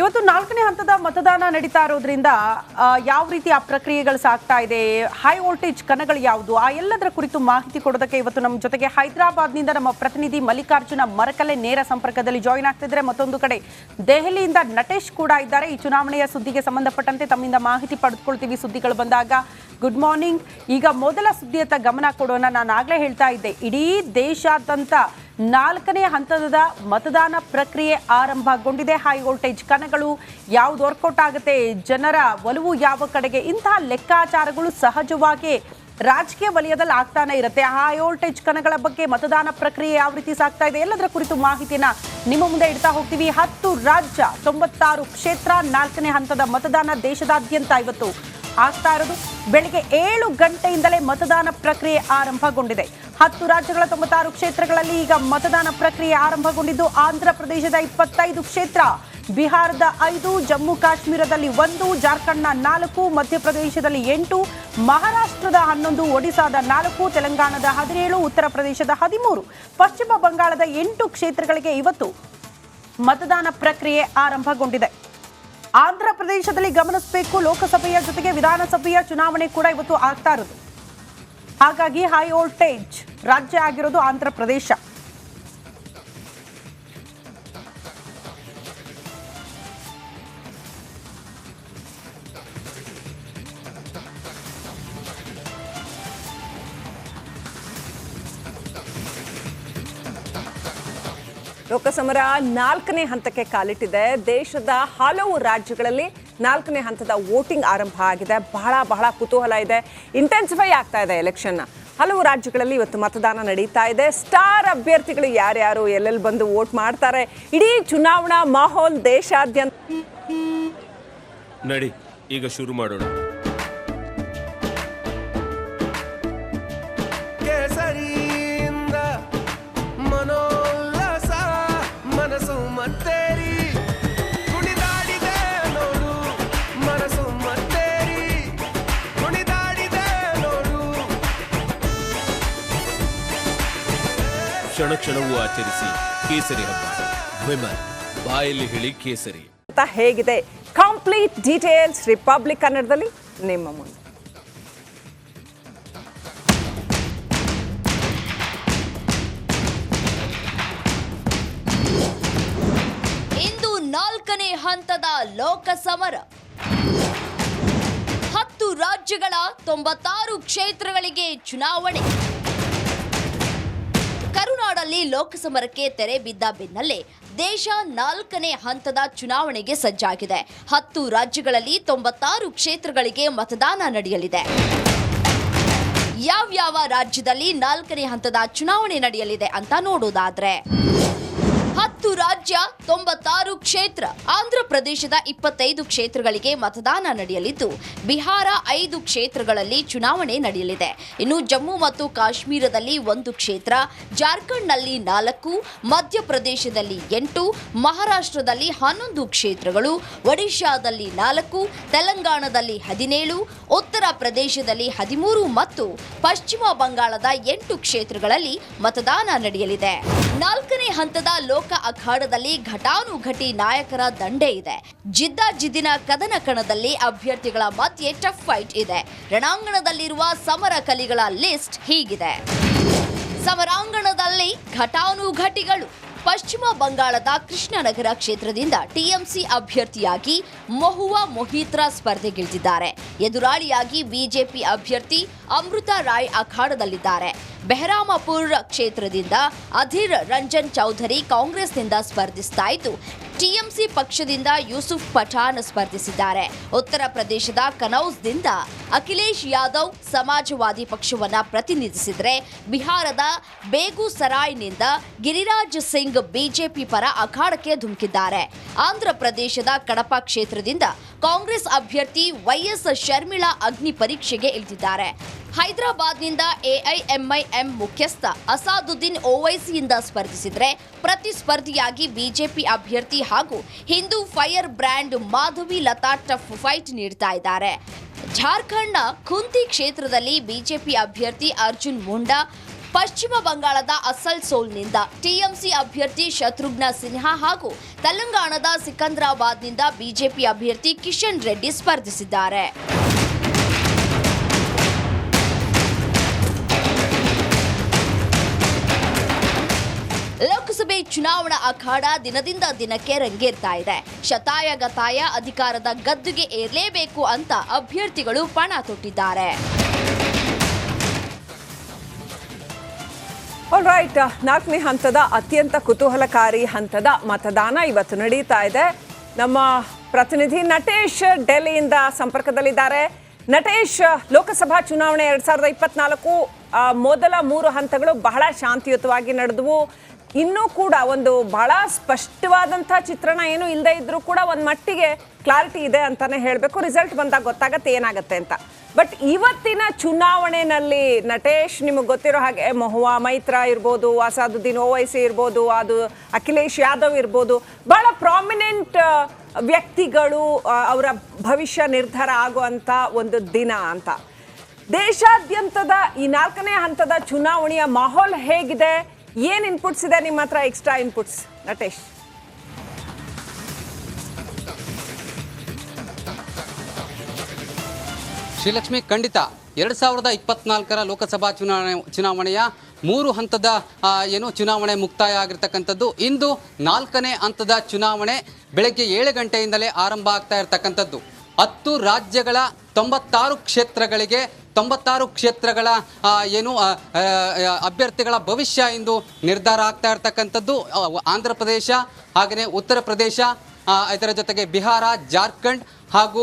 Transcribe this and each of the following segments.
ಇವತ್ತು ನಾಲ್ಕನೇ ಹಂತದ ಮತದಾನ ನಡೀತಾ ಇರೋದ್ರಿಂದ ಯಾವ ರೀತಿ ಆ ಪ್ರಕ್ರಿಯೆಗಳು ಸಾಗ್ತಾ ಇದೆ ಹೈ ವೋಲ್ಟೇಜ್ ಕಣಗಳು ಯಾವುದು, ಆ ಎಲ್ಲದರ ಕುರಿತು ಮಾಹಿತಿ ಕೊಡೋದಕ್ಕೆ ಇವತ್ತು ನಮ್ಮ ಜೊತೆಗೆ ಹೈದರಾಬಾದ್ನಿಂದ ನಮ್ಮ ಪ್ರತಿನಿಧಿ ಮಲ್ಲಿಕಾರ್ಜುನ ಮರಕಲೆ ನೇರ ಸಂಪರ್ಕದಲ್ಲಿ ಜಾಯಿನ್ ಆಗ್ತಿದ್ರೆ ಮತ್ತೊಂದು ಕಡೆ, ದೆಹಲಿಯಿಂದ ನಟೇಶ್ ಕೂಡ ಇದ್ದಾರೆ. ಈ ಚುನಾವಣೆಯ ಸುದ್ದಿಗೆ ಸಂಬಂಧಪಟ್ಟಂತೆ ತಮ್ಮಿಂದ ಮಾಹಿತಿ ಪಡೆದುಕೊಳ್ತೀವಿ ಸುದ್ದಿಗಳು ಬಂದಾಗ. ಗುಡ್ ಮಾರ್ನಿಂಗ್ ಈಗ ಮೊದಲ ಸುದ್ದಿಯತ್ತ ಗಮನ ಕೊಡೋಣ. ನಾನು ಆಗಲೇ ಹೇಳ್ತಾ ಇದ್ದೆ. ಇಡೀ ದೇಶಾದ್ಯಂತ ನಾಲ್ಕನೇ ಹಂತದ ಮತದಾನ ಪ್ರಕ್ರಿಯೆ ಆರಂಭಗೊಂಡಿದೆ. ಹೈ ವೋಲ್ಟೇಜ್ ಕಣಗಳು ಯಾವ್ದು ವರ್ಕೌಟ್ ಆಗುತ್ತೆ, ಜನರ ಒಲವು ಯಾವ ಕಡೆಗೆ, ಇಂತಹ ಲೆಕ್ಕಾಚಾರಗಳು ಸಹಜವಾಗಿ ರಾಜಕೀಯ ವಲಯದಲ್ಲಿ ಆಗ್ತಾನೆ ಇರುತ್ತೆ. ಹೈ ವೋಲ್ಟೇಜ್ ಕಣಗಳ ಬಗ್ಗೆ ಮತದಾನ ಪ್ರಕ್ರಿಯೆ ಯಾವ ರೀತಿ ಸಾಗ್ತಾ ಇದೆ, ಎಲ್ಲದರ ಕುರಿತು ಮಾಹಿತಿನ ನಿಮ್ಮ ಮುಂದೆ ಇಡ್ತಾ ಹೋಗ್ತೀವಿ. ಹತ್ತು ರಾಜ್ಯ, ತೊಂಬತ್ತಾರು ಕ್ಷೇತ್ರ, ನಾಲ್ಕನೇ ಹಂತದ ಮತದಾನ ದೇಶದಾದ್ಯಂತ ಇವತ್ತು ಆಗ್ತಾ ಇರೋದು. ಬೆಳಿಗ್ಗೆ ಏಳು ಗಂಟೆಯಿಂದಲೇ ಮತದಾನ ಪ್ರಕ್ರಿಯೆ ಆರಂಭಗೊಂಡಿದೆ. ಹತ್ತು ರಾಜ್ಯಗಳ ತೊಂಬತ್ತಾರು ಕ್ಷೇತ್ರಗಳಲ್ಲಿ ಈಗ ಮತದಾನ ಪ್ರಕ್ರಿಯೆ ಆರಂಭಗೊಂಡಿದ್ದು ಆಂಧ್ರ ಪ್ರದೇಶದ ಇಪ್ಪತ್ತೈದು ಕ್ಷೇತ್ರ. ಬಿಹಾರದ ಐದು, ಜಮ್ಮು ಕಾಶ್ಮೀರದಲ್ಲಿ ಒಂದು, ಜಾರ್ಖಂಡ್ನ ನಾಲ್ಕು, ಮಧ್ಯಪ್ರದೇಶದಲ್ಲಿ ಎಂಟು, ಮಹಾರಾಷ್ಟ್ರದ ಹನ್ನೊಂದು ಒಡಿಸಾದ ನಾಲ್ಕು, ತೆಲಂಗಾಣದ ಹದಿನೇಳು, ಉತ್ತರ ಪ್ರದೇಶದ ಹದಿಮೂರು. ಪಶ್ಚಿಮ ಬಂಗಾಳದ ಎಂಟು ಕ್ಷೇತ್ರಗಳಿಗೆ ಇವತ್ತು ಮತದಾನ ಪ್ರಕ್ರಿಯೆ ಆರಂಭಗೊಂಡಿದೆ. ಆಂಧ್ರ ಪ್ರದೇಶದಲ್ಲಿ ಗಮನಿಸಬೇಕು. ಲೋಕಸಭೆಯ ಜೊತೆಗೆ ವಿಧಾನಸಭೆಯ ಚುನಾವಣೆ ಕೂಡ ಇವತ್ತು ಆಗ್ತಾ ಇರೋದು. ಹಾಗಾಗಿ ಹೈ ವೋಲ್ಟೇಜ್ ರಾಜ್ಯ ಆಗಿರೋದು ಆಂಧ್ರ ಪ್ರದೇಶ. ಲೋಕಸಮರ ನಾಲ್ಕನೇ ಹಂತಕ್ಕೆ ಕಾಲಿಟ್ಟಿದೆ. ದೇಶದ ಹಲವು ರಾಜ್ಯಗಳಲ್ಲಿ ನಾಲ್ಕನೇ ಹಂತದ ವೋಟಿಂಗ್ ಆರಂಭ ಆಗಿದೆ. ಬಹಳ ಬಹಳ ಕುತೂಹಲ ಇದೆ. ಇಂಟೆನ್ಸಿಫೈ ಆಗ್ತಾ ಇದೆ ಎಲೆಕ್ಷನ್ ಹಲವು ರಾಜ್ಯಗಳಲ್ಲಿ ಇವತ್ತು ಮತದಾನ ನಡೀತಾ ಇದೆ. ಸ್ಟಾರ್ ಅಭ್ಯರ್ಥಿಗಳು ಯಾರ್ಯಾರು, ಎಲ್ಲೆಲ್ಲಿ ಬಂದು ವೋಟ್ ಮಾಡ್ತಾರೆ? ಇಡೀ ಚುನಾವಣಾ ಮಾಹೋಲ್ ದೇಶಾದ್ಯಂತ ನಡಿ, ಈಗ ಶುರು ಮಾಡೋಣ. ಮತ್ತೇರಿ? ಕುಣಿದಾಡಿದೆ ನೋಡು ಮನಸ್ಸು ಮತ್ತೇರಿ? ಕುಣಿದಾಡಿದೆ ನೋಡು. ಕ್ಷಣ ಕ್ಷಣವೂ ಆಚರಿಸಿ ಕೇಸರಿ ಹಬ್ಬ. ವಿಮಲ್ ಬಾಯಲ್ಲಿ ಹೇಳಿ ಕೇಸರಿ. ಅಂತ ಹೇಗಿದೆ. ಕಂಪ್ಲೀಟ್ ಡೀಟೇಲ್ಸ್ ರಿಪಬ್ಲಿಕ್ ಕನ್ನಡದಲ್ಲಿ ನಿಮ್ಮ ಮುಂದೆ. ನಾಲ್ಕನೇ ಹಂತದ ಲೋಕಸಮರ. ಹತ್ತು ರಾಜ್ಯಗಳ ತೊಂಬತ್ತಾರು ಕ್ಷೇತ್ರಗಳಿಗೆ ಚುನಾವಣೆ. ಕರುನಾಡಲ್ಲಿ ಲೋಕಸಮರಕ್ಕೆ ತೆರೆ ಬಿದ್ದ ಬೆನ್ನಲ್ಲೇ ದೇಶ ನಾಲ್ಕನೇ ಹಂತದ ಚುನಾವಣೆಗೆ ಸಜ್ಜಾಗಿದೆ. ಹತ್ತು ರಾಜ್ಯಗಳಲ್ಲಿ ತೊಂಬತ್ತಾರು ಕ್ಷೇತ್ರಗಳಿಗೆ ಮತದಾನ ನಡೆಯಲಿದೆ. ಯಾವ್ಯಾವ ರಾಜ್ಯದಲ್ಲಿ ನಾಲ್ಕನೇ ಹಂತದ ಚುನಾವಣೆ ನಡೆಯಲಿದೆ ಅಂತ ನೋಡೋದಾದ್ರೆ. ಹತ್ತು ರಾಜ್ಯ, ತೊಂಬತ್ತಾರು ಕ್ಷೇತ್ರ. ಆಂಧ್ರ ಪ್ರದೇಶದ ಇಪ್ಪತ್ತೈದು ಕ್ಷೇತ್ರಗಳಿಗೆ ಮತದಾನ ನಡೆಯಲಿದ್ದು, ಬಿಹಾರ ಐದು ಕ್ಷೇತ್ರಗಳಲ್ಲಿ ಚುನಾವಣೆ ನಡೆಯಲಿದೆ. ಇನ್ನು ಜಮ್ಮು ಮತ್ತು ಕಾಶ್ಮೀರದಲ್ಲಿ ಒಂದು ಕ್ಷೇತ್ರ, ಜಾರ್ಖಂಡ್ನಲ್ಲಿ ನಾಲ್ಕು, ಮಧ್ಯಪ್ರದೇಶದಲ್ಲಿ ಎಂಟು, ಮಹಾರಾಷ್ಟ್ರದಲ್ಲಿ ಹನ್ನೊಂದು ಕ್ಷೇತ್ರಗಳು, ಒಡಿಶಾದಲ್ಲಿ ನಾಲ್ಕು, ತೆಲಂಗಾಣದಲ್ಲಿ ಹದಿನೇಳು, ಉತ್ತರ ಪ್ರದೇಶದಲ್ಲಿ ಹದಿಮೂರು ಮತ್ತು ಪಶ್ಚಿಮ ಬಂಗಾಳದ ಎಂಟು ಕ್ಷೇತ್ರಗಳಲ್ಲಿ ಮತದಾನ ನಡೆಯಲಿದೆ. ನಾಲ್ಕನೇ ಹಂತದ ಲೋಕ ಅಖಾಡದಲ್ಲಿ ಘಟಾನುಘಟಿ ನಾಯಕರ ದಂಡೆ ಇದೆ. ಜಿದ್ದಾಜಿದ್ದಿನ ಕದನ ಕಣದಲ್ಲಿ ಅಭ್ಯರ್ಥಿಗಳ ಮಧ್ಯೆ ಟಫ್ ಫೈಟ್ ಇದೆ. ರಣಾಂಗಣದಲ್ಲಿರುವ ಸಮರ ಕಲಿಗಳ ಲಿಸ್ಟ್ ಹೀಗಿದೆ. ಸಮರಾಂಗಣದಲ್ಲಿ ಘಟಾನುಘಟಿಗಳು. ಪಶ್ಚಿಮ ಬಂಗಾಳದ ಕೃಷ್ಣನಗರ ಕ್ಷೇತ್ರದಿಂದ ಟಿಎಂಸಿ ಅಭ್ಯರ್ಥಿಯಾಗಿ ಮಹುವಾ ಮೊಹಿತ್ರಾ ಸ್ಪರ್ಧೆಗಿಳಿದಿದ್ದಾರೆ ಎದುರಾಳಿಯಾಗಿ ಬಿಜೆಪಿ ಅಭ್ಯರ್ಥಿ ಅಮೃತ ರಾಯ್ ಅಖಾಡದಲ್ಲಿದ್ದಾರೆ. ಬೆಹರಾಮಪುರ್ ಕ್ಷೇತ್ರದಿಂದ ಅಧೀರ್ ರಂಜನ್ ಚೌಧರಿ ಕಾಂಗ್ರೆಸ್ನಿಂದ ಸ್ಪರ್ಧಿಸ್ತಾ ಇದ್ದು ಟಿಎಂಸಿ ಪಕ್ಷದಿಂದ ಯೂಸುಫ್ ಪಠಾಣ್ ಸ್ಪರ್ಧಿಸಿದ್ದಾರೆ. ಉತ್ತರ ಪ್ರದೇಶದ ಕನೌಸ್ದಿಂದ ಅಖಿಲೇಶ್ ಯಾದವ್ ಸಮಾಜವಾದಿ ಪಕ್ಷವನ್ನ ಪ್ರತಿನಿಧಿಸಿದರೆ ಬಿಹಾರದ ಬೇಗುಸರಾಯ್ನಿಂದ ಗಿರಿರಾಜ್ ಸಿಂಗ್ ಬಿಜೆಪಿ ಪರ ಅಖಾಡಕ್ಕೆ ಧುಮುಕಿದ್ದಾರೆ. ಆಂಧ್ರ ಪ್ರದೇಶದ ಕಡಪ ಕ್ಷೇತ್ರದಿಂದ ಕಾಂಗ್ರೆಸ್ ಅಭ್ಯರ್ಥಿ ವೈಎಸ್ ಶರ್ಮಿಳಾ ಅಗ್ನಿ ಪರೀಕ್ಷೆಗೆ ಇಳಿದಿದ್ದಾರೆ. ಹೈದರಾಬಾದ್ನಿಂದ ಎಐಎಂಐಎಂ ಮುಖ್ಯಸ್ಥ ಅಸಾದುದ್ದೀನ್ ಓವೈಸಿಯಿಂದ ಸ್ಪರ್ಧಿಸಿದರೆ ಪ್ರತಿಸ್ಪರ್ಧಿಯಾಗಿ ಬಿಜೆಪಿ ಅಭ್ಯರ್ಥಿ ಹಾಗೂ Hindu fire brand Madhavi Latha tough fight ನೀಡ್ತಾ ಇದ್ದಾರೆ. ಜಾರ್ಖಂಡ್ನ ಖುಂತಿ ಕ್ಷೇತ್ರದಲ್ಲಿ ಬಿಜೆಪಿ ಅಭ್ಯರ್ಥಿ ಅರ್ಜುನ್ ಮುಂಡಾ, ಪಶ್ಚಿಮ ಬಂಗಾಳದ ಅಸಲ್ ಅಸಲ್ಸೋಲ್ನಿಂದ ಟಿಎಂಸಿ ಅಭ್ಯರ್ಥಿ ಶತ್ರುಘ್ನ ಸಿನ್ಹಾ ಹಾಗೂ ತೆಲಂಗಾಣದ ಸಿಕಂದ್ರಾಬಾದ್ನಿಂದ ಬಿಜೆಪಿ ಅಭ್ಯರ್ಥಿ ಕಿಶನ್ ರೆಡ್ಡಿ ಸ್ಪರ್ಧಿಸಿದ್ದಾರೆ. ಲೋಕಸಭೆ ಚುನಾವಣಾ ಅಖಾಡ ದಿನದಿಂದ ದಿನಕ್ಕೆ ರಂಗೇರ್ತಾ ಇದೆ. ಶತಾಯ ಗತಾಯ ಅಧಿಕಾರದ ಗದ್ದುಗೆ ಏರಲೇಬೇಕು ಅಂತ ಅಭ್ಯರ್ಥಿಗಳು ಪಣ ತೊಟ್ಟಿದ್ದಾರೆ. ರೈಟ್ ನಾಲ್ಕನೇ ಹಂತದ ಅತ್ಯಂತ ಕುತೂಹಲಕಾರಿ ಹಂತದ ಮತದಾನ ಇವತ್ತು ನಡೀತಾ ಇದೆ. ನಮ್ಮ ಪ್ರತಿನಿಧಿ ನಟೇಶ್ ಡೆಲ್ಲಿಯಿಂದ ಸಂಪರ್ಕದಲ್ಲಿದ್ದಾರೆ. ನಟೇಶ್, ಲೋಕಸಭಾ ಚುನಾವಣೆ ಎರಡ್ ಸಾವಿರದ ಇಪ್ಪತ್ನಾಲ್ಕು ಮೊದಲ ಮೂರು ಹಂತಗಳು ಬಹಳ ಶಾಂತಿಯುತವಾಗಿ ನಡೆದವು. ಇನ್ನೂ ಕೂಡ ಒಂದು ಬಹಳ ಸ್ಪಷ್ಟವಾದಂತಹ ಚಿತ್ರಣ ಏನು ಇಲ್ಲದೆ ಇದ್ರೂ ಕೂಡ ಒಂದು ಮಟ್ಟಿಗೆ ಕ್ಲಾರಿಟಿ ಇದೆ ಅಂತಾನೆ ಹೇಳಬೇಕು. ರಿಸಲ್ಟ್ ಬಂದಾಗ ಗೊತ್ತಾಗತ್ತೆ ಏನಾಗುತ್ತೆ ಅಂತ. ಬಟ್ ಇವತ್ತಿನ ಚುನಾವಣೆಯಲ್ಲಿ ನಟೇಶ್ ನಿಮಗೆ ಗೊತ್ತಿರೋ ಹಾಗೆ ಮೊಹುವಾ ಮೈತ್ರ ಇರ್ಬೋದು ಅಸಾದುದ್ದೀನ್ ಓವೈಸಿ ಇರ್ಬೋದು, ಅದು ಅಖಿಲೇಶ್ ಯಾದವ್ ಇರ್ಬೋದು, ಬಹಳ ಪ್ರಾಮಿನೆಂಟ್ ವ್ಯಕ್ತಿಗಳು ಅವರ ಭವಿಷ್ಯ ನಿರ್ಧಾರ ಆಗುವಂಥ ಒಂದು ದಿನ ಅಂತ. ದೇಶಾದ್ಯಂತದ ಈ ನಾಲ್ಕನೇ ಹಂತದ ಚುನಾವಣೆಯ ಮಾಹೋಲ್ ಹೇಗಿದೆ? ಏನ್ ಇನ್ಪುಟ್ಸ್ ಇದೆ ನಿಮ್ಮ ಹತ್ರ ಎಕ್ಸ್ಟ್ರಾ ಇನ್ಪುಟ್ಸ್ ನಟೇಶ್. ಶ್ರೀಲಕ್ಷ್ಮಿ, ಖಂಡಿತ. ಎರಡು ಸಾವಿರದ ಇಪ್ಪತ್ನಾಲ್ಕರ ಲೋಕಸಭಾ ಚುನಾವಣೆ, ಚುನಾವಣೆಯ ಮೂರು ಹಂತದ ಏನು ಚುನಾವಣೆ ಮುಕ್ತಾಯ ಆಗಿರ್ತಕ್ಕಂಥದ್ದು. ಇಂದು ನಾಲ್ಕನೇ ಹಂತದ ಚುನಾವಣೆ ಬೆಳಗ್ಗೆ ಏಳು ಗಂಟೆಯಿಂದಲೇ ಆರಂಭ ಆಗ್ತಾ ಇರತಕ್ಕಂಥದ್ದು. ಹತ್ತು ರಾಜ್ಯಗಳ ತೊಂಬತ್ತಾರು ಕ್ಷೇತ್ರಗಳಿಗೆ, ತೊಂಬತ್ತಾರು ಕ್ಷೇತ್ರಗಳ ಏನು ಅಭ್ಯರ್ಥಿಗಳ ಭವಿಷ್ಯ ಎಂದು ನಿರ್ಧಾರ ಆಗ್ತಾ ಇರ್ತಕ್ಕಂಥದ್ದು. ಆಂಧ್ರ ಪ್ರದೇಶ ಹಾಗೆಯೇ ಉತ್ತರ ಪ್ರದೇಶ ಇದರ ಜೊತೆಗೆ ಬಿಹಾರ, ಜಾರ್ಖಂಡ್ ಹಾಗೂ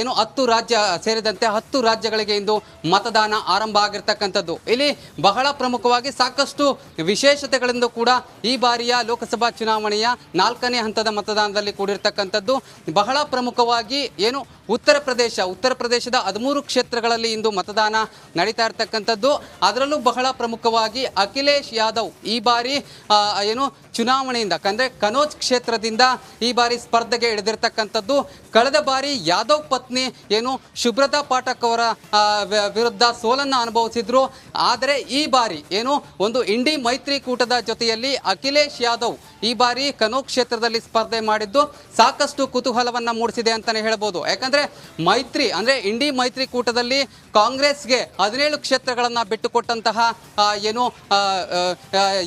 ಏನು ಹತ್ತು ರಾಜ್ಯ ಸೇರಿದಂತೆ ಹತ್ತು ರಾಜ್ಯಗಳಿಗೆ ಇಂದು ಮತದಾನ ಆರಂಭ ಆಗಿರ್ತಕ್ಕಂಥದ್ದು. ಇಲ್ಲಿ ಬಹಳ ಪ್ರಮುಖವಾಗಿ ಸಾಕಷ್ಟು ವಿಶೇಷತೆಗಳಿಂದ ಕೂಡ ಈ ಬಾರಿಯ ಲೋಕಸಭಾ ಚುನಾವಣೆಯ ನಾಲ್ಕನೇ ಹಂತದ ಮತದಾನದಲ್ಲಿ ಕೂಡಿರ್ತಕ್ಕಂಥದ್ದು. ಬಹಳ ಪ್ರಮುಖವಾಗಿ ಏನು ಉತ್ತರ ಪ್ರದೇಶ, ಉತ್ತರ ಪ್ರದೇಶದ ಹದಿಮೂರು ಕ್ಷೇತ್ರಗಳಲ್ಲಿ ಇಂದು ಮತದಾನ ನಡೀತಾ ಇರ್ತಕ್ಕಂಥದ್ದು. ಅದರಲ್ಲೂ ಬಹಳ ಪ್ರಮುಖವಾಗಿ ಅಖಿಲೇಶ್ ಯಾದವ್ ಈ ಬಾರಿ ಏನು ಚುನಾವಣೆಯಿಂದ, ಅಂದರೆ ಕನೋಜ್ ಕ್ಷೇತ್ರದಿಂದ ಈ ಬಾರಿ ಸ್ಪರ್ಧೆಗೆ ಇಳಿದಿರ್ತಕ್ಕಂಥದ್ದು. ಕಳೆದ ಬಾರಿ ಯಾದವ್ ಪತ್ನಿ ಏನು ಶುಭ್ರತಾ ಪಾಠಕ್ ಅವರ ವಿರುದ್ಧ ಸೋಲನ್ನು ಅನುಭವಿಸಿದ್ರು. ಆದರೆ ಈ ಬಾರಿ ಏನು ಒಂದು ಇಂಡಿ ಮೈತ್ರಿಕೂಟದ ಜೊತೆಯಲ್ಲಿ ಅಖಿಲೇಶ್ ಯಾದವ್ ಈ ಬಾರಿ ಕನೋ ಕ್ಷೇತ್ರದಲ್ಲಿ ಸ್ಪರ್ಧೆ ಮಾಡಿದ್ದು ಸಾಕಷ್ಟು ಕುತೂಹಲವನ್ನ ಮೂಡಿಸಿದೆ ಅಂತಾನೆ ಹೇಳ್ಬೋದು. ಯಾಕಂದ್ರೆ ಮೈತ್ರಿ, ಅಂದ್ರೆ ಇಂಡಿ ಮೈತ್ರಿಕೂಟದಲ್ಲಿ ಕಾಂಗ್ರೆಸ್ಗೆ ಹದಿನೇಳು ಕ್ಷೇತ್ರಗಳನ್ನು ಬಿಟ್ಟುಕೊಟ್ಟಂತಹ ಏನು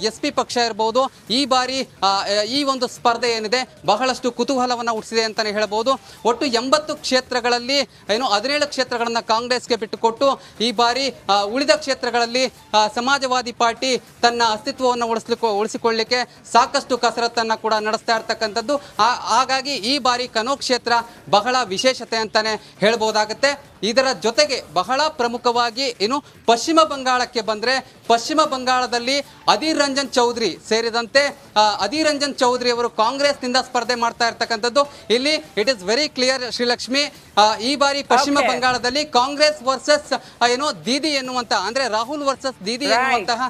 ಎಸ್ ಪಿ ಪಕ್ಷ ಇರ್ಬೋದು, ಈ ಬಾರಿ ಈ ಒಂದು ಸ್ಪರ್ಧೆ ಏನಿದೆ, ಬಹಳಷ್ಟು ಕುತೂಹಲವನ್ನ ಹುಟ್ಟಿಸಿದೆ ಅಂತಾನೆ ಹೇಳ್ಬೋದು. ಒಟ್ಟು ಎಂಬತ್ತು ಕ್ಷೇತ್ರಗಳಲ್ಲಿ, ಏನು ಹದಿನೇಳು ಕ್ಷೇತ್ರಗಳನ್ನು ಕಾಂಗ್ರೆಸ್ಗೆ ಬಿಟ್ಟುಕೊಟ್ಟು, ಈ ಬಾರಿ ಉಳಿದ ಕ್ಷೇತ್ರಗಳಲ್ಲಿ ಸಮಾಜವಾದಿ ಪಾರ್ಟಿ ತನ್ನ ಅಸ್ತಿತ್ವವನ್ನು ಉಳಿಸ್ಲಿಕ್ಕೆ ಉಳಿಸಿಕೊಳ್ಳಿಕ್ಕೆ ಸಾಕಷ್ಟು ಕಸರತ್ತನ್ನು ಕೂಡ ನಡೆಸ್ತಾ ಇರ್ತಕ್ಕಂಥದ್ದು. ಹಾಗಾಗಿ ಈ ಬಾರಿ ಕನೋ ಕ್ಷೇತ್ರ ಬಹಳ ವಿಶೇಷತೆ ಅಂತಾನೆ ಹೇಳ್ಬೋದಾಗತ್ತೆ. ಇದರ ಜೊತೆಗೆ ಬಹಳ ಪ್ರಮುಖವಾಗಿ, ಏನು ಪಶ್ಚಿಮ ಬಂಗಾಳಕ್ಕೆ ಬಂದ್ರೆ ಪಶ್ಚಿಮ ಬಂಗಾಳದಲ್ಲಿ ಅಧೀರ್ ರಂಜನ್ ಚೌಧರಿ ಸೇರಿದಂತೆ ಅಧೀರ್ ರಂಜನ್ ಚೌಧರಿ ಅವರು ಕಾಂಗ್ರೆಸ್ನಿಂದ ಸ್ಪರ್ಧೆ ಮಾಡ್ತಾ ಇರ್ತಕ್ಕಂಥದ್ದು. ಇಲ್ಲಿ it is very clear Srilakshmi ಈ ಬಾರಿ ಪಶ್ಚಿಮ ಬಂಗಾಳದಲ್ಲಿ ಕಾಂಗ್ರೆಸ್ ವರ್ಸಸ್ ಏನೋ ದೀದಿ ಎನ್ನುವಂತಹ ಅಂದ್ರೆ ರಾಹುಲ್ ವರ್ಸಸ್ ದೀದಿ. ಎನ್ನುವಂತಹ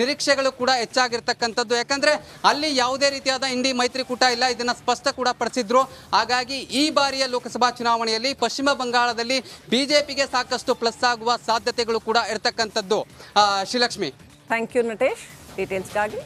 ನಿರೀಕ್ಷೆಗಳು ಕೂಡ ಹೆಚ್ಚಾಗಿರ್ತಕ್ಕಂಥದ್ದು. ಯಾಕಂದ್ರೆ ಅಲ್ಲಿ ಯಾವುದೇ ರೀತಿಯಾದ ಇಂಡಿ ಮೈತ್ರಿಕೂಟ ಇಲ್ಲ ಇದನ್ನ ಸ್ಪಷ್ಟ ಕೂಡ ಪಡಿಸಿದ್ರು. ಹಾಗಾಗಿ ಈ ಬಾರಿಯ ಲೋಕಸಭಾ ಚುನಾವಣೆಯಲ್ಲಿ ಪಶ್ಚಿಮ ಬಂಗಾಳದಲ್ಲಿ ಬಿಜೆಪಿಗೆ ಸಾಕಷ್ಟು ಪ್ಲಸ್ ಆಗುವ ಸಾಧ್ಯತೆಗಳು ಕೂಡ ಇರತಕ್ಕಂಥದ್ದು. ಶ್ರೀಲಕ್ಷ್ಮಿ. Thank you Natesh ಡೀಟೇಲ್ಸ್ಗಾಗಿ